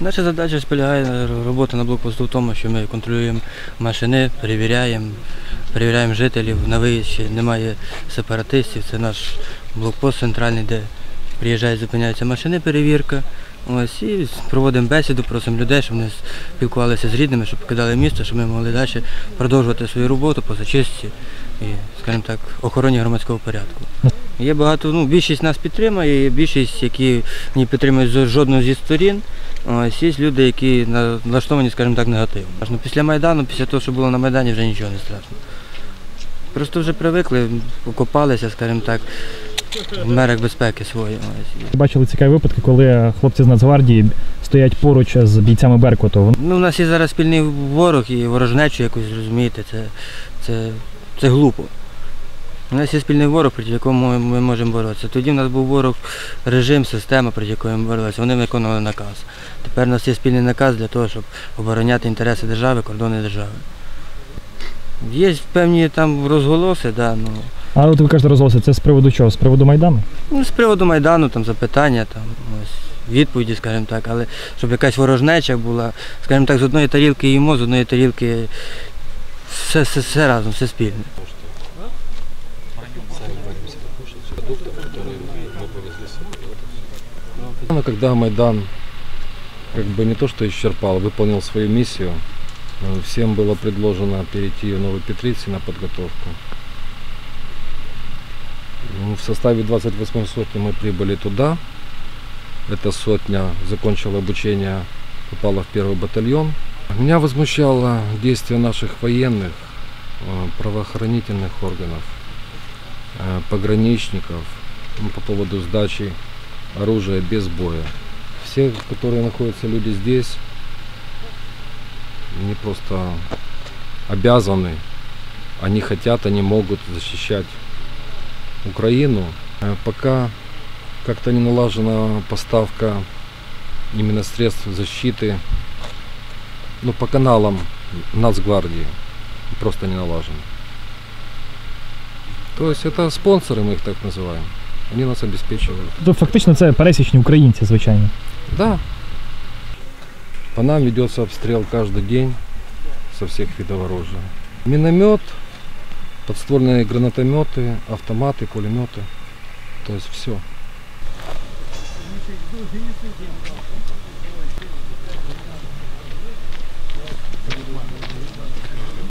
Наша задача полягає робота на блокпосту в тому, що ми контролюємо машини, перевіряємо, перевіряємо жителів на виїзді, немає сепаратистів. Це наш блокпост центральний, де приїжджають, зупиняються машини, перевірка. Ось і проводимо бесіду, просимо людей, щоб вони спілкувалися з рідними, щоб покидали місто, щоб ми могли далі продовжувати свою роботу по зачистці і, скажімо так, охороні громадського порядку. Є багато, ну, більшість нас підтримує, є більшість, які не підтримують з- зі сторін. Ось є люди, які налаштовані, скажімо так, негативно. Після Майдану, після того, що було на Майдані, вже нічого не страшно. Просто вже привикли, окопалися, скажімо так, в мерах безпеки свої. Бачили цікаві випадки, коли хлопці з Нацгвардії стоять поруч з бійцями Беркуту. Ну, у нас є зараз спільний ворог і ворожнечу якусь, розумієте, це, це, це глупо. У нас є спільний ворог, проти якого ми, ми можемо боротися. Тоді в нас був ворог, режим, система, проти якої ми боролися. Вони виконували наказ. Тепер у нас є спільний наказ для того, щоб обороняти інтереси держави, кордони держави. Є певні там розголоси, да, ну, А от ви кажете, розголоси, це з приводу чого? З приводу Майдану? ну, з приводу Майдану, там запитання, там, ось, відповіді, скажімо так, але щоб якась ворожнеча була, скажімо так, з одної тарілки їмо, з одної тарілки все, все, все разом, все спільне. Но когда Майдан как бы не то что исчерпал, выполнил свою миссию, э, всем было предложено перейти в Новопетрицы на подготовку. Ну, В составе 28 сотни мы прибыли туда. Эта сотня закончила обучение, попала в первый батальон. Меня возмущало действие наших военных, э, правоохранительных органов, пограничников ну, по поводу сдачи оружия без боя. Все, которые находятся люди здесь, они просто обязаны, они хотят, они могут защищать Украину. Э, Пока как-то не налажена поставка именно средств защиты, ну, по каналам Нацгвардии, просто не налажено. То есть это спонсоры, мы их так называем. Они нас обеспечивают. Тобто фактично це пересічні українці, звичайно. Да. По нам ведется обстрел каждый день со всех видов оружия. Миномет, подствольные гранатометы, автоматы, пулеметы. То есть все.